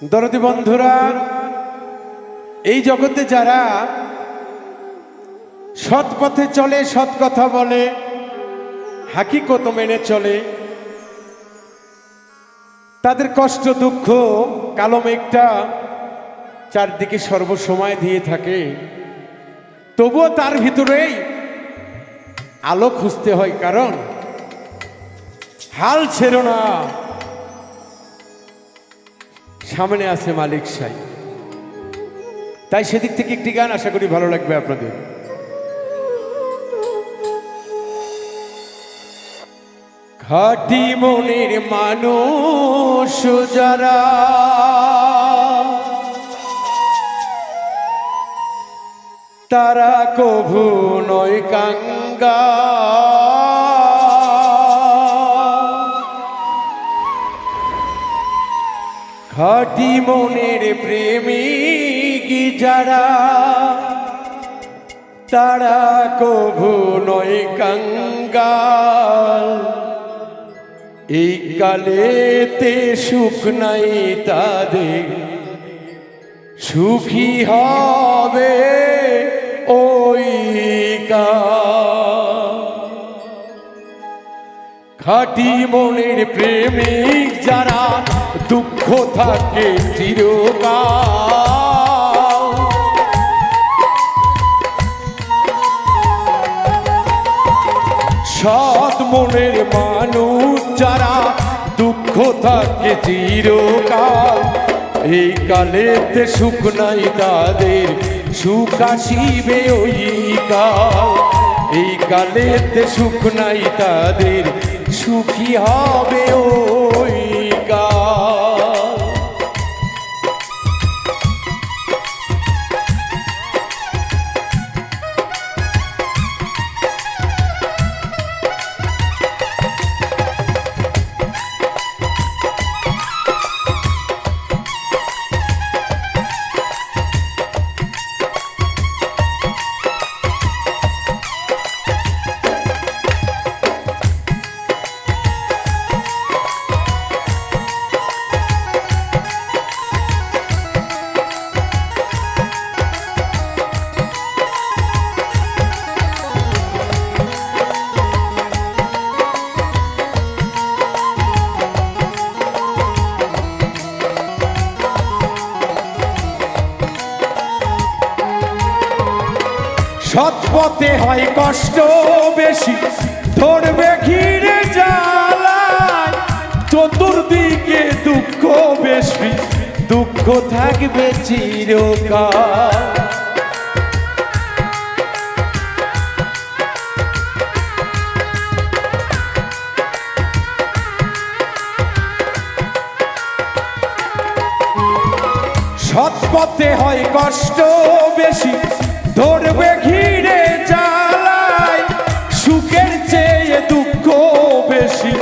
দরদি বন্ধুরা, এই জগতে যারা সৎ পথে চলে, সৎ কথা বলে, হাকিকত মেনে চলে, তাদের কষ্ট, দুঃখ, কালো মেঘটা চারদিকে সর্বসময় দিয়ে থাকে। তবুও তার ভিতরেই আলো খুঁজতে হয়, কারণ হাল ছেড়ো না। সামনে আছে মালিক সাই। তাই সেদিক থেকে একটি গান আশা করি ভালো লাগবে আপনাদের। খাটি মনের মানুষ যারা তারা কভু নয় কাঙ্গা খাটি মনের প্রেমিক যারা? তারা কভু নয় কাঙ্গাল। এই কালেতে সুখ নাই তাদের। সুখী হবে ওই খাটি মনের প্রেমিক যারা দুঃখ থাকে চিরকাল। সৎ মনের মানুষ যারা দুঃখ থাকে চিরকাল, এই কালেতে সুখ নাই তাদের, সুখ আসিবে ওই কাল। এই কালেতে সুখ নাই তাদের, সুখী হবে ওই সৎ পথে হয় কষ্ট বেশি। ধরবে ঘিরে জ্বালায়, চতুর্দিকে দুঃখ বেশি। দুঃখ থাকবে চিরকাল। সৎ পথে হয় কষ্ট বেশি। ধরবে ঘিরে জ্বালায়, সুখের চেয়ে দুঃখ বেশি।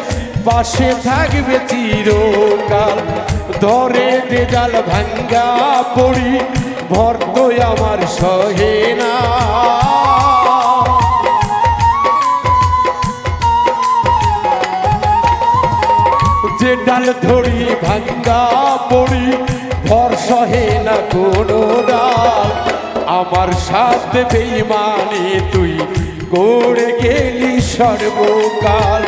পাশে থাকবে চিরকাল, ধরে দে জাল ভাঙ্গা পড়ি ভর্ত আমার সহে না। যে ডাল ধরি ভাঙ্গা পড়ি, ভর সহে না কোনো ডাল। আমার সাথে বেইমানি, তুই করে গেলি সর্বকাল।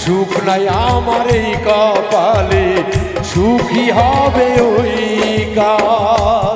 সুখ নাই আমার এই কপালে, সুখী হবে ওই কাল।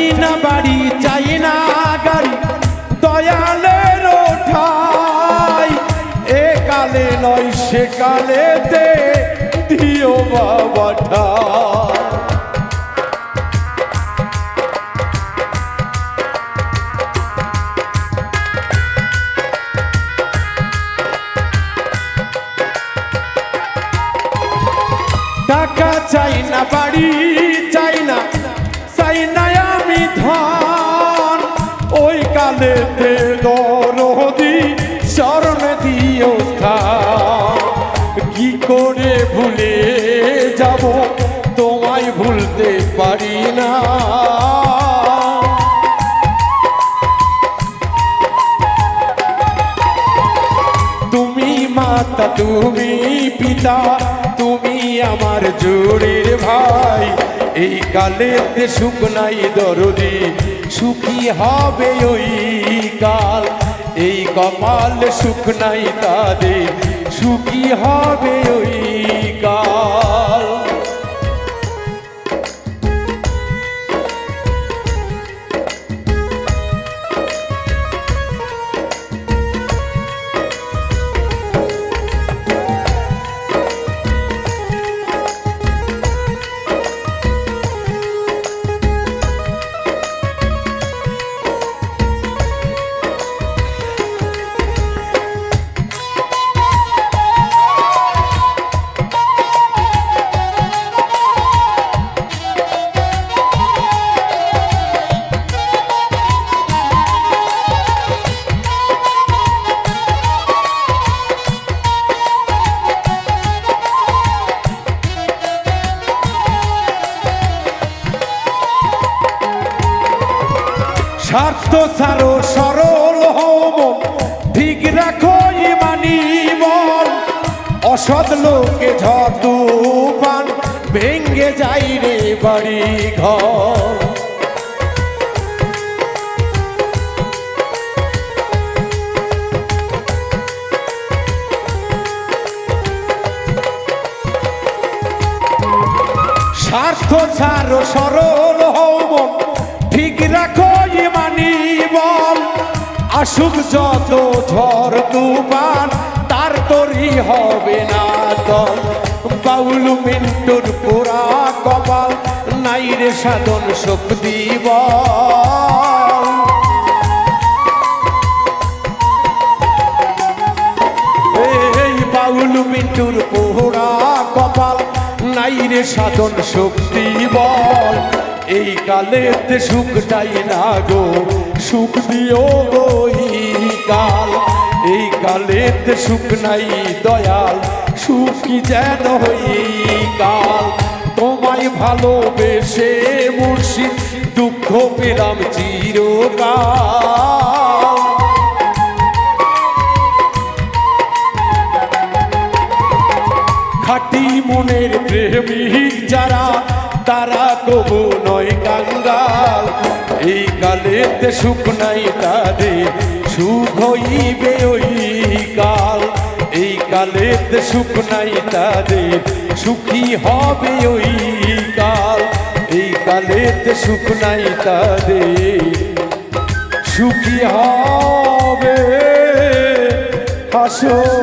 চাইনা বাড়ি চাইনা গাড়ি। দয়ালে ঠাই এ কালে নয়, সে কালেতে দিও বাবা টাকা চাইনা বাড়ি চাইনা চাইনা ধন ওই কালেতে দরদি শরণ দিও কি করে ভুলে যাব? তোমায় ভুলতে পারি না। তুমি মাতা, তুমি পিতা, তুমি আমার জোরের ভাই। এই কালেতে সুখ নাই দরদি, সুখী হবে ওই কাল। এই কপাল সুখ নাই তাদের, সুখী হবে ওই কাল। স্বার্থ সারো সরল হব ঠিক রাখো ইমানি মন। অসৎ লোকে তুফান ভেঙ্গে যাই রে বাড়ি ঘর। স্বার্থ ছাড়ো, সরল আসুক যত ঝড় তুফান, তার তরি হবে না দল। বাউল মিন্টুর পোড়া কপাল, নাই রে সাধন শক্তি বল। এই বাউল মিন্টুর পোহরা কপাল, নাই রে সাধন শক্তি বল। এই কালেতে সুখটাই না গো সুখ দিও গো এই কাল এই কালেতে সুখ নাই দয়াল, সুখী যেন এই কাল তোমায় ভালোবেসে মুর্শিদ, দুঃখ পেলাম চিরকাল। খাটি মনের প্রেমিক যারা তারা কবু নয় কাঙ্গাল। এই কালেতে সুখ নাই তাদের, সুখ হইবে ওই কাল। এই কালেতে সুখ নাই তাদের, সুখী হবে ওই কাল। এই কালেতে সুখ নাই তাদের, সুখী হবে হাসো।